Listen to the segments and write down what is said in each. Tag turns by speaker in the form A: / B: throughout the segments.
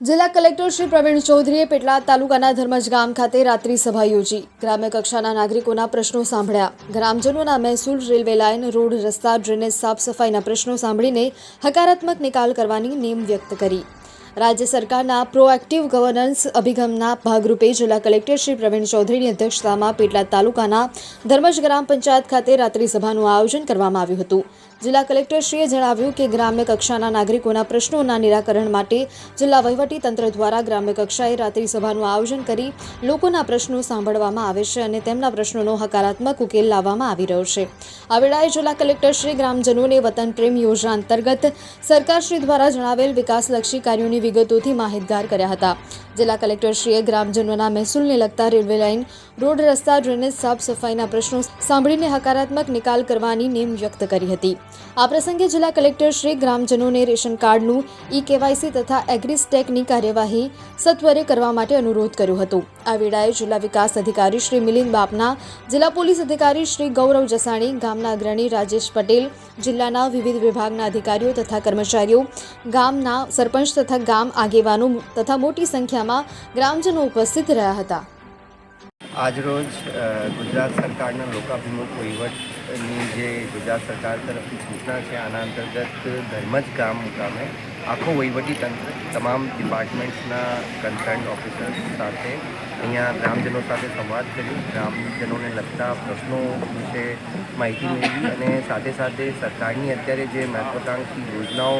A: જિલ્લા કલેક્ટર શ્રી પ્રવીણ ચૌધરીએ પેટલાદ તાલુકાના ધર્મજ ગામ ખાતે રાત્રિ સભા યોજી. ગ્રામ્ય કક્ષાના નાગરિકોના પ્રશ્નો સાંભળ્યા. ગ્રામજનોના મહેસૂલ રેલવે લાઇન, રોડ, રસ્તા, ડ્રેનેજ, સાફ સફાઈના પ્રશ્નો સાંભળીને હકારાત્મક નિકાલ કરવાની નેમ વ્યક્ત કરી. રાજ્ય સરકારના પ્રોએક્ટિવ ગવર્નન્સ અભિગમના ભાગરૂપે જિલ્લા કલેક્ટર શ્રી પ્રવીણ ચૌધરીની અધ્યક્ષતામાં પેટલાદ તાલુકાના ધર્મજ ગ્રામ પંચાયત ખાતે રાત્રિ સભાનું આયોજન કરવામાં આવ્યું હતું. જિલ્લા કલેક્ટરશ્રીએ જણાવ્યું કે ગ્રામ્ય કક્ષાના નાગરિકોના પ્રશ્નોના નિરાકરણ માટે જિલ્લા વહીવટી તંત્ર દ્વારા ગ્રામ્ય કક્ષાએ રાત્રિ સભાનું આયોજન કરી લોકોના પ્રશ્નો સાંભળવામાં આવે છે અને તેમના પ્રશ્નોનો હકારાત્મક ઉકેલ લાવવામાં આવી રહ્યો છે. આ વેળાએ જિલ્લા કલેક્ટરશ્રી ગ્રામજનોને વતન પ્રેમ યોજના અંતર્ગત સરકારશ્રી દ્વારા જણાવેલ વિકાસલક્ષી કાર્યોની વિગતોથી માહિતગાર કર્યા હતા. જિલ્લા કલેક્ટરશ્રીએ ગ્રામજનોના મહેસૂલને લગતા રેલવે લાઇન, રોડ, રસ્તા, ડ્રેનેજ, સાફ સફાઈના પ્રશ્નો સાંભળીને હકારાત્મક નિકાલ કરવાની નેમ વ્યક્ત કરી હતી. આ પ્રસંગે જિલ્લા કલેક્ટરશ્રી ગ્રામજનોને રેશન કાર્ડનું ઈ કેવાયસી તથા એગ્રીસ્ટેકની કાર્યવાહી સત્વરે કરવા માટે અનુરોધ કર્યો હતો. આ વેળાએ જિલ્લા વિકાસ અધિકારી શ્રી મિલિંદ બાપના, જિલ્લા પોલીસ અધિકારી શ્રી ગૌરવ જસાણી, ગામના અગ્રણી રાજેશ પટેલ, જિલ્લાના વિવિધ વિભાગના અધિકારીઓ તથા કર્મચારીઓ, ગામના સરપંચ તથા ગામ આગેવાનો તથા મોટી સંખ્યામાં ગ્રામજનો ઉપસ્થિત રહ્યા હતા.
B: આજરોજ ગુજરાત સરકારના લોકાભિમુખ વહીવટની જે ગુજરાત સરકાર તરફથી સૂચના છે, આના અંતર્ગત ધર્મજ ગામ મુકામે આખો વહીવટીતંત્ર તમામ ડિપાર્ટમેન્ટ્સના કન્સર્ન ઓફિસર્સ સાથે અહીંયા ગ્રામજનો સાથે સંવાદ કર્યો ગ્રામજનોને લગતા પ્રશ્નો વિશે માહિતી મેળવી અને સાથે સાથે સરકારની અત્યારે જે મહત્વાકાંક્ષી યોજનાઓ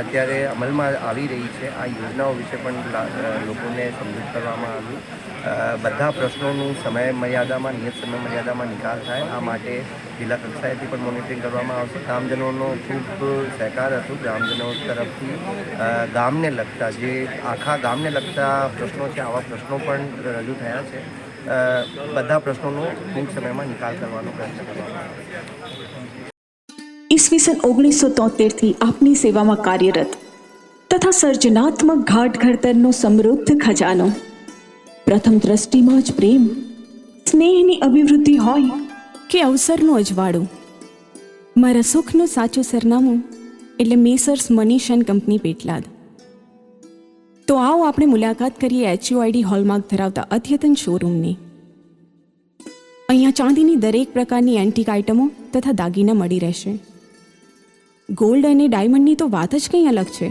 B: અત્યારે અમલમાં આવી રહી છે, આ યોજનાઓ વિશે પણ લોકોને સમજૂત કરવામાં આવ્યું બધા પ્રશ્નોનું સમય મર્યાદામાં નિયત સમય મર્યાદામાં નિકાલ થાય, આ માટે જિલ્લા કક્ષાએથી પણ મોનિટરિંગ કરવામાં આવશે. ગ્રામજનોનો ખૂબ સહકાર હતો. ગ્રામજનો તરફથી ગામને લગતા જે આખા ગામને લગતા પ્રશ્નો છે, આવા પ્રશ્નો પણ રજૂ થયા છે. બધા પ્રશ્નોનો ટૂંક સમયમાં નિકાલ કરવાનો પ્રયત્ન કરવામાં
C: ઈસવીસન ઓગણીસો તોતેરથી આપની સેવામાં કાર્યરત તથા સર્જનાત્મક ઘાટ ઘડતરનો સમૃદ્ધ ખજાનો. પ્રથમ દ્રષ્ટિમાં જ પ્રેમ, સ્નેહની અભિવૃદ્ધિ હોય
D: કે અવસરનું અજવાળું? મારા સુખનું સાચું સરનામું એટલે messrs Manish and company Petlad. તો આવો આપણે મુલાકાત કરીએ એચયુઆઈડી હોલમાર્ક ધરાવતા અદ્યતન શોરૂમની. અહીંયા ચાંદીની દરેક પ્રકારની એન્ટિક આઇટમો તથા દાગીના મળી રહેશે. ગોલ્ડ અને ડાયમંડની તો વાત જ કંઈ અલગ છે.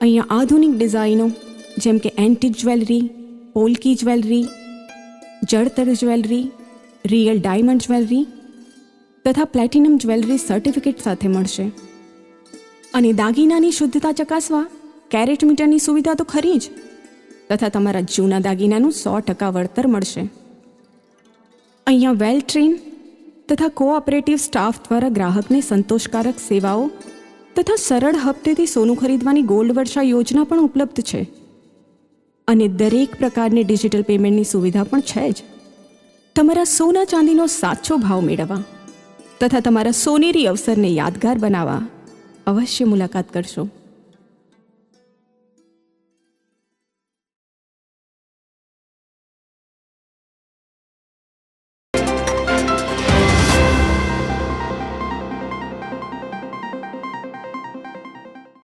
D: અહીંયા આધુનિક ડિઝાઇનો, જેમ કે એન્ટિક જ્વેલરી પોલકી જ્વેલરી જળતર જ્વેલરી રિયલ ડાયમંડ જ્વેલરી તથા પ્લેટિનમ જ્વેલરી સર્ટિફિકેટ સાથે મળશે. અને દાગીનાની શુદ્ધતા ચકાસવા કેરેટ મીટરની સુવિધા તો ખરી જ. તથા તમારા જૂના દાગીનાનું સો ટકા વળતર મળશે. અહીંયા વેલ ટ્રેન તથા કોઓપરેટિવ સ્ટાફ દ્વારા ગ્રાહકને સંતોષકારક સેવાઓ તથા સરળ હપ્તેથી સોનું ખરીદવાની ગોલ્ડ વર્ષા યોજના પણ ઉપલબ્ધ છે. અને દરેક પ્રકારની ડિજિટલ પેમેન્ટની સુવિધા પણ છે જ. તમારા સોના ચાંદીનો સાચો ભાવ મેળવવા તથા તમારા સોનેરી અવસરને યાદગાર બનાવવા અવશ્ય મુલાકાત કરશો.